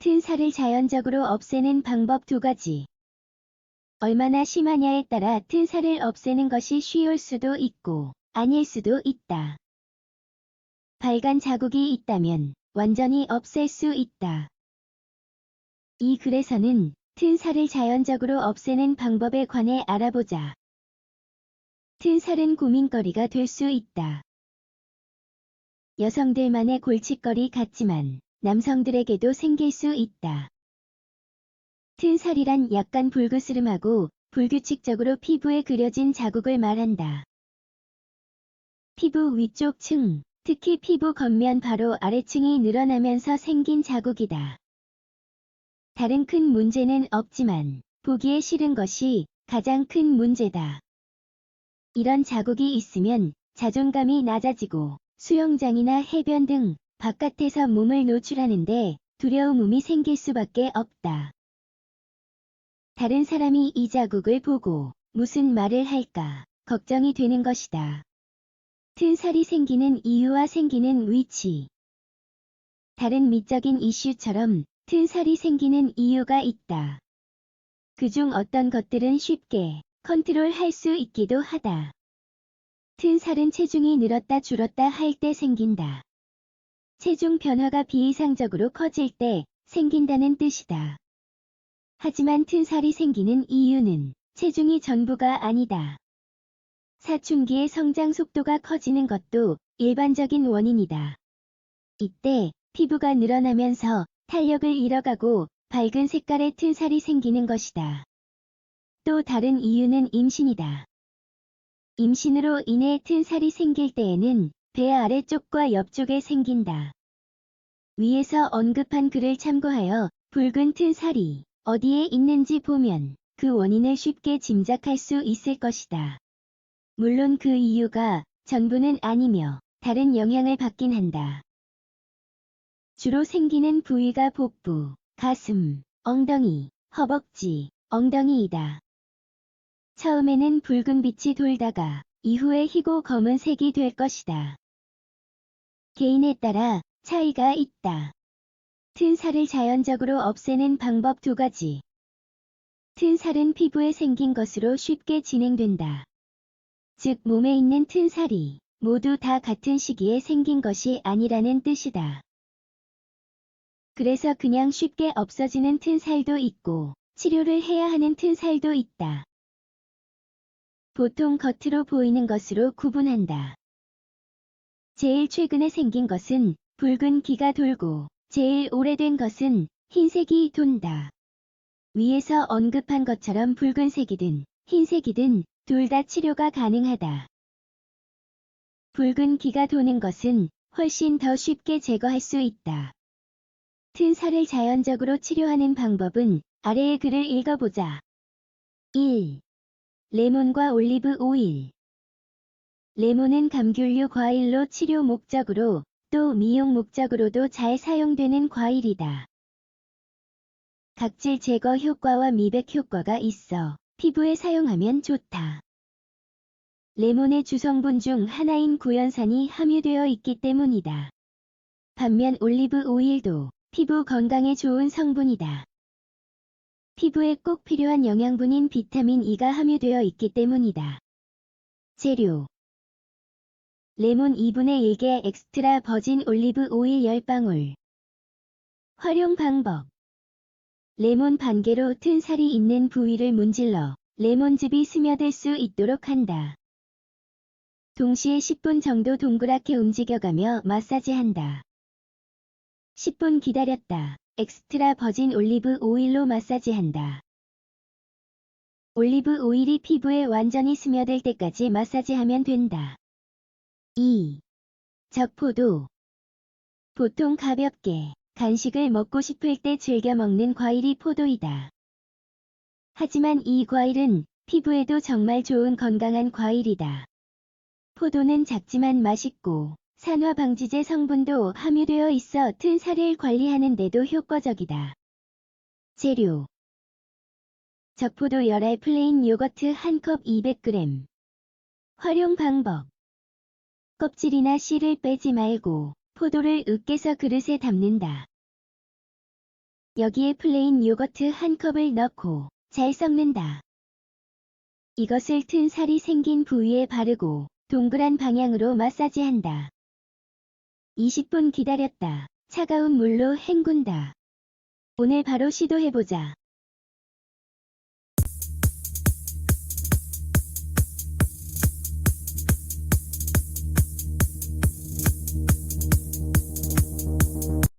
튼 살을 자연적으로 없애는 방법 두 가지. 얼마나 심하냐에 따라 튼 살을 없애는 것이 쉬울 수도 있고 아닐 수도 있다. 발간 자국이 있다면 완전히 없앨 수 있다. 이 글에서는 튼 살을 자연적으로 없애는 방법에 관해 알아보자. 튼 살은 고민거리가 될 수 있다. 여성들만의 골칫거리 같지만 남성들에게도 생길 수 있다. 튼 살이란 약간 불그스름하고 불규칙적으로 피부에 그려진 자국을 말한다. 피부 위쪽 층, 특히 피부 겉면 바로 아래층이 늘어나면서 생긴 자국이다. 다른 큰 문제는 없지만 보기에 싫은 것이 가장 큰 문제다. 이런 자국이 있으면 자존감이 낮아지고 수영장이나 해변 등 바깥에서 몸을 노출하는데 두려움이 생길 수밖에 없다. 다른 사람이 이 자국을 보고 무슨 말을 할까 걱정이 되는 것이다. 튼 살이 생기는 이유와 생기는 위치. 다른 미적인 이슈처럼 튼 살이 생기는 이유가 있다. 그중 어떤 것들은 쉽게 컨트롤 할 수 있기도 하다. 튼 살은 체중이 늘었다 줄었다 할 때 생긴다. 체중 변화가 비이상적으로 커질 때 생긴다는 뜻이다. 하지만 튼 살이 생기는 이유는 체중이 전부가 아니다. 사춘기의 성장 속도가 커지는 것도 일반적인 원인이다. 이때 피부가 늘어나면서 탄력을 잃어가고 밝은 색깔의 튼 살이 생기는 것이다. 또 다른 이유는 임신이다. 임신으로 인해 튼 살이 생길 때에는 배 아래쪽과 옆쪽에 생긴다. 위에서 언급한 글을 참고하여 붉은 튼 살이 어디에 있는지 보면 그 원인을 쉽게 짐작할 수 있을 것이다. 물론 그 이유가 전부는 아니며 다른 영향을 받긴 한다. 주로 생기는 부위가 복부, 가슴, 엉덩이, 허벅지, 엉덩이이다. 처음에는 붉은 빛이 돌다가 이후에 희고 검은색이 될 것이다. 개인에 따라 차이가 있다. 튼 살을 자연적으로 없애는 방법 두 가지. 튼 살은 피부에 생긴 것으로 쉽게 진행된다. 즉 몸에 있는 튼 살이 모두 다 같은 시기에 생긴 것이 아니라는 뜻이다. 그래서 그냥 쉽게 없어지는 튼 살도 있고 치료를 해야 하는 튼 살도 있다. 보통 겉으로 보이는 것으로 구분한다. 제일 최근에 생긴 것은 붉은 기가 돌고 제일 오래된 것은 흰색이 돈다. 위에서 언급한 것처럼 붉은색이든 흰색이든 둘 다 치료가 가능하다. 붉은 기가 도는 것은 훨씬 더 쉽게 제거할 수 있다. 튼 살을 자연적으로 치료하는 방법은 아래의 글을 읽어보자. 1. 레몬과 올리브 오일 레몬은 감귤류 과일로 치료 목적으로 또 미용 목적으로도 잘 사용되는 과일이다. 각질 제거 효과와 미백 효과가 있어 피부에 사용하면 좋다. 레몬의 주성분 중 하나인 구연산이 함유되어 있기 때문이다. 반면 올리브 오일도 피부 건강에 좋은 성분이다. 피부에 꼭 필요한 영양분인 비타민 E가 함유되어 있기 때문이다. 재료 레몬 2분의 1개 엑스트라 버진 올리브 오일 10방울 활용 방법 레몬 반개로 튼 살이 있는 부위를 문질러 레몬즙이 스며들 수 있도록 한다. 동시에 10분 정도 동그랗게 움직여가며 마사지한다. 10분 기다렸다. 엑스트라 버진 올리브 오일로 마사지한다. 올리브 오일이 피부에 완전히 스며들 때까지 마사지하면 된다. 2. 적포도 보통 가볍게 간식을 먹고 싶을 때 즐겨 먹는 과일이 포도이다. 하지만 이 과일은 피부에도 정말 좋은 건강한 과일이다. 포도는 작지만 맛있고 산화 방지제 성분도 함유되어 있어 튼 살을 관리하는 데도 효과적이다. 재료 적포도 열알 플레인 요거트 1컵 200g 활용 방법 껍질이나 씨를 빼지 말고 포도를 으깨서 그릇에 담는다. 여기에 플레인 요거트 한 컵을 넣고 잘 섞는다. 이것을 튼 살이 생긴 부위에 바르고 동그란 방향으로 마사지한다. 20분 기다렸다. 차가운 물로 헹군다. 오늘 바로 시도해보자.